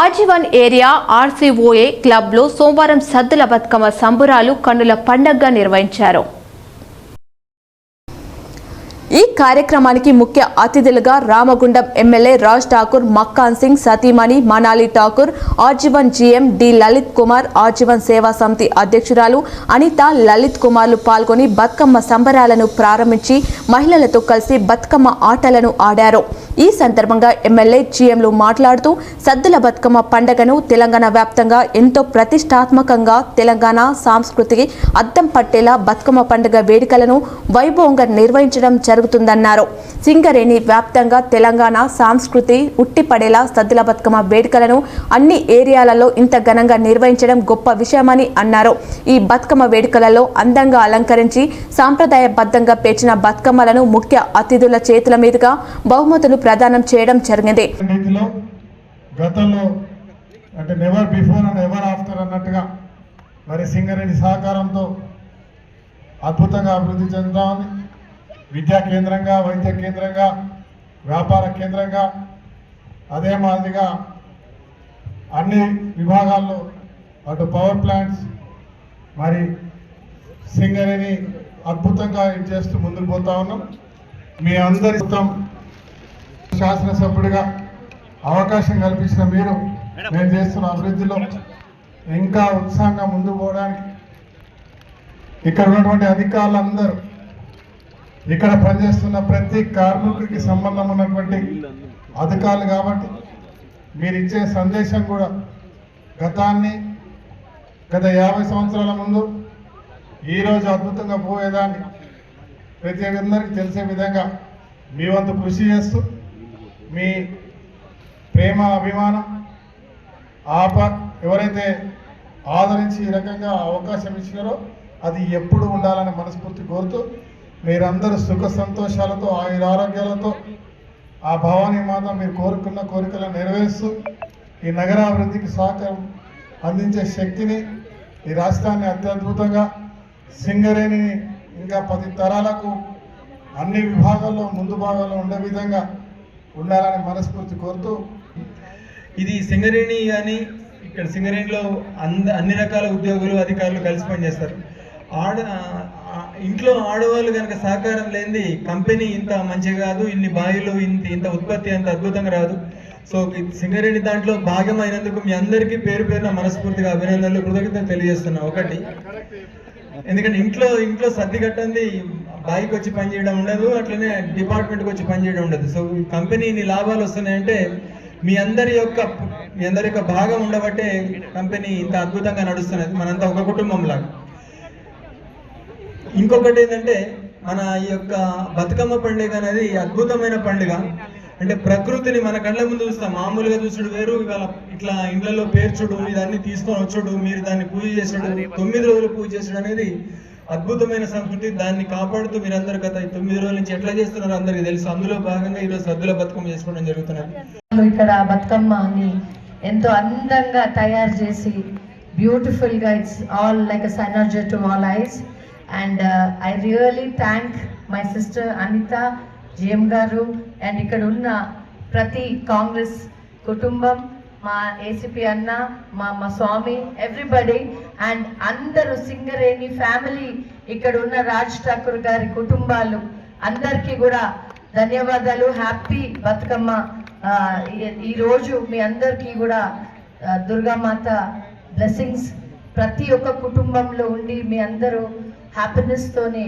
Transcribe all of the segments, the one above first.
ఆజీవన్ area RCOA క్లబ్లో సోమవారం సద్దుల బతుకమ్మ సంబురాలు కన్నుల పండగగా నిర్వహించారు. ఈ కార్యక్రమానికి ముఖ్య అతిథులుగా రామగుండం ఎమ్మెల్యే రాజ్ ఠాకూర్ మక్కాన్ సింగ్ సతీమణి Manali Thakur RG one GM D Lalit Kumar RG one సేవా సమితి అధ్యక్షురాలు అనిత లలిత్ కుమార్లు పాల్గొని బతుకమ్మ సంబరాలను ప్రారంభించి మహిళలతో కలిసి బతుకమ్మ ఆటలను ఆడారు. ఈ సందర్భంగా ఎమ్మెల్యే జీఎంలు మాట్లాడుతూ సద్దుల బతుకమ్మ పండుగను తెలంగాణ వ్యాప్తంగా ఎంతో ప్రతిష్టాత్మకంగా తెలంగాణ సాంస్కృతికి అద్దం పట్టేలా బతుకమ్మ పండుగ వేడుకలను వైభవంగా నిర్వహించడం ఉందన్నారు సింగరేణి వ్యాప్తంగా తెలంగాణ సాంస్కృతి ఉట్టిపడేలా సద్దుల బతుకమ్మ వేడుకలను అన్ని ఏరియాలలో ఇంత ఘనంగా నిర్వహించడం గొప్ప విషయమని అన్నారు. ఈ బతుకమ్మ వేడుకలలో అందంగా అలంకరించి సాంప్రదాయబద్ధంగా పేర్చిన బతుకమ్మలను ముఖ్య అతిథుల చేతుల మీదుగా బహుమతులు ప్రదానం చేయడం జరిగింది. గతంలో అంటే never before and ever after అన్నట్టుగా మరి సింగరేణి సహకారంతో అద్భుతంగా అభివృద్ధి చెందుతా ఉంది. విద్యా కేంద్రంగా వైద్య కేంద్రంగా వ్యాపార కేంద్రంగా అదే మాదిరిగా అన్ని విభాగాల్లో అటు పవర్ ప్లాంట్స్ మరి సింగరేణి అద్భుతంగా ఇది చేస్తూ ముందుకు పోతా ఉన్నాం. మీ అందరి శాసనసభ్యుడిగా అవకాశం కల్పించిన మీరు నేను చేస్తున్న అభివృద్ధిలో ఇంకా ఉత్సాహంగా ముందుకు పోవడానికి ఇక్కడ ఉన్నటువంటి అధికారులందరూ ఇక్కడ పనిచేస్తున్న ప్రతి కార్మికుడికి సంబంధం ఉన్నటువంటి అధికారులు కాబట్టి మీరు ఇచ్చే సందేశం కూడా గతాన్ని గత యాభై సంవత్సరాల ముందు ఈరోజు అద్భుతంగా పోయేదాన్ని ప్రతి అందరికీ తెలిసే విధంగా మీ వంతు కృషి చేస్తూ మీ ప్రేమ అభిమానం ఆప ఎవరైతే ఆదరించి ఈ రకంగా అవకాశం ఇచ్చినారో అది ఎప్పుడు ఉండాలని మనస్ఫూర్తి కోరుతూ మీరందరూ సుఖ సంతోషాలతో ఆయుర ఆరోగ్యాలతో ఆ భవానీ మాత మీరు కోరుకున్న కోరికలను నెరవేరుస్తూ ఈ నగరాభివృద్ధికి సహకారం అందించే శక్తిని ఈ రాష్ట్రాన్ని అత్యద్భుతంగా సింగరేణిని ఇంకా పది తరాలకు అన్ని విభాగాల్లో ముందు భాగాల్లో ఉండే విధంగా ఉండాలని మనస్ఫూర్తి కోరుతూ ఇది సింగరేణి కానీ ఇక్కడ సింగరేణిలో అంద అన్ని రకాల ఉద్యోగులు అధికారులు కలిసి పనిచేస్తారు. ఆడ ఇంట్లో ఆడవాళ్ళు కనుక సహకారం లేనిది కంపెనీ ఇంత మంచిగా కాదు ఇన్ని బాయిలు ఇంత ఇంత ఉత్పత్తి అంత అద్భుతంగా రాదు. సో సింగరేణి దాంట్లో భాగమైనందుకు మీ అందరికీ పేరు పేరున మనస్ఫూర్తిగా అభినందనలు కృతజ్ఞతలు తెలియజేస్తున్నా. ఒకటి ఎందుకంటే ఇంట్లో ఇంట్లో సర్ది కట్టంది బాయికి వచ్చి పని చేయడం ఉండదు అట్లనే డిపార్ట్మెంట్కి వచ్చి పనిచేయడం ఉండదు. సో కంపెనీ ఇన్ని లాభాలు వస్తున్నాయంటే మీ అందరి యొక్క మీ అందరి యొక్క భాగం ఉండబట్టే కంపెనీ ఇంత అద్భుతంగా నడుస్తున్నది. మనంతా ఒక కుటుంబం లాగా ఇంకొకటి ఏంటంటే మన ఈ యొక్క బతుకమ్మ పండుగ అనేది అద్భుతమైన పండుగ. అంటే ప్రకృతిని మన కళ్ళ ముందు చూస్తాం. మామూలుగా చూసుడు వేరు ఇవాళ ఇట్లా ఇండ్లలో పేర్చుడు ఇదన్నీ తీసుకొని వచ్చుడు మీరు దాన్ని పూజ చేసుడు తొమ్మిది రోజులు పూజ చేసుడు అనేది అద్భుతమైన సంస్కృతి. దాన్ని కాపాడుతూ మీరందరూ గత తొమ్మిది రోజుల నుంచి ఎట్లా చేస్తున్నారో అందరికీ తెలుసు. అందులో భాగంగా ఈరోజు సద్దుల బతుకమ్మ చేసుకోవడం జరుగుతున్నది. ఇక్కడ బతుకమ్మని ఎంతో అందంగా తయారు చేసి బ్యూటిఫుల్గా it's all like a all eyes and I really thank my sister Anitha GM గారు అండ్ ఇక్కడ ఉన్న ప్రతి కాంగ్రెస్ కుటుంబం మా ఏసీపీ అన్న మా మా స్వామి ఎవ్రీబడి అండ్ అందరూ సింగరేణి ఫ్యామిలీ ఇక్కడ ఉన్న రాజ్ ఠాకూర్ గారి కుటుంబాలు అందరికీ కూడా ధన్యవాదాలు. హ్యాపీ బతుకమ్మ ఈరోజు మీ అందరికీ కూడా దుర్గామాత బ్లెస్సింగ్స్ ప్రతి ఒక్క కుటుంబంలో ఉండి మీ అందరూ హ్యాపీనెస్తోని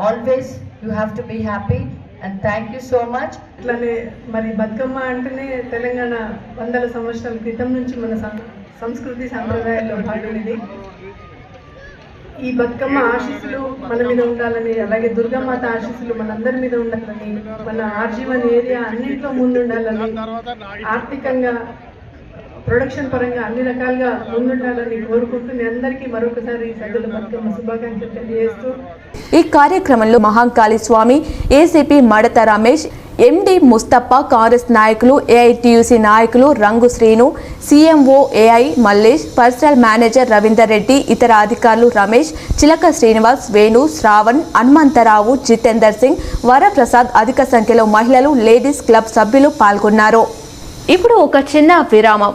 always you have to be happy and thank you so much ఇట్లానే మరి బతుకమ్మ అంటేనే తెలంగాణ వందల సంవత్సరాల క్రితం నుంచి మన సంస్కృతి సాంప్రదాయాల్లో భాగం ఇది ఈ బతుకమ్మ ఆశీస్సులు మన మీద ఉండాలని అలాగే దుర్గామాత ఆశీస్సులు మనందరి మీద ఉండాలని మన ఆర్జీవన్ ఏరియా అన్నింటిలో ముందు ఉండాలని ఆర్థికంగా ప్రొడక్షన్ పరంగా అన్ని రకాలుగా ముందుండాలని కోరుకుంటూ మీ అందరికీ మరొకసారి బతుకమ్మ శుభాకాంక్షలు తెలియజేస్తూ ఈ కార్యక్రమంలో మహాంకాళి స్వామి ఏసీపీ మడత రమేష్ ఎండి ముస్తఫా కాంగ్రెస్ నాయకులు ఏఐటియుసి నాయకులు రంగు Srinu CMO AI Mallesh personal manager Ravinder Reddy ఇతర అధికారులు రమేష్ చిలక శ్రీనివాస్ వేణు శ్రావణ్ హనుమంతరావు జితేందర్ సింగ్ వరప్రసాద్ అధిక సంఖ్యలో మహిళలు లేడీస్ క్లబ్ సభ్యులు పాల్గొన్నారు. ఇప్పుడు ఒక చిన్న విరామం.